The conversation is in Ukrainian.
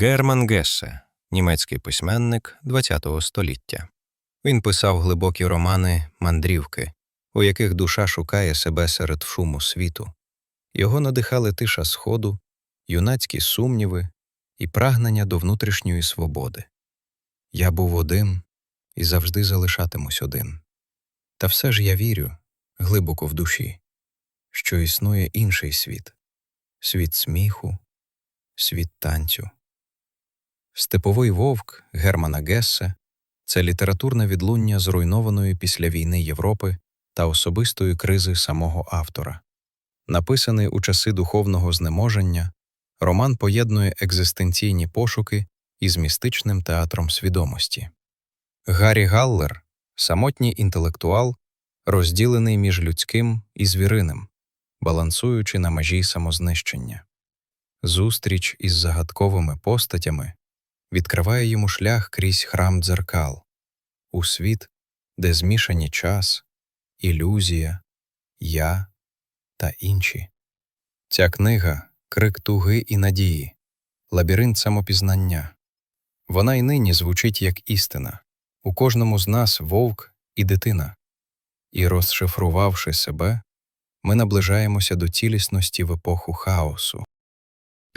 Герман Гессе, німецький письменник ХХ століття. Він писав глибокі романи мандрівки, у яких душа шукає себе серед шуму світу. Його надихали тиша сходу, юнацькі сумніви і прагнення до внутрішньої свободи. Я був один і завжди залишатимусь один. Та все ж я вірю, глибоко в душі, що існує інший світ світ сміху, світ танцю. Степовий вовк Германа Гессе це літературне відлуння зруйнованої після війни Європи та особистої кризи самого автора. Написаний у часи духовного знеможення, роман поєднує екзистенційні пошуки із містичним театром свідомості. Гаррі Галлер самотній інтелектуал, розділений між людським і звіриним, балансуючи на межі самознищення. Зустріч із загадковими постатями відкриває йому шлях крізь храм дзеркал, у світ, де змішані час, ілюзія, я та інші. Ця книга крик туги і надії, лабіринт самопізнання. Вона й нині звучить як істина у кожному з нас вовк і дитина. І, розшифрувавши себе, ми наближаємося до цілісності в епоху хаосу.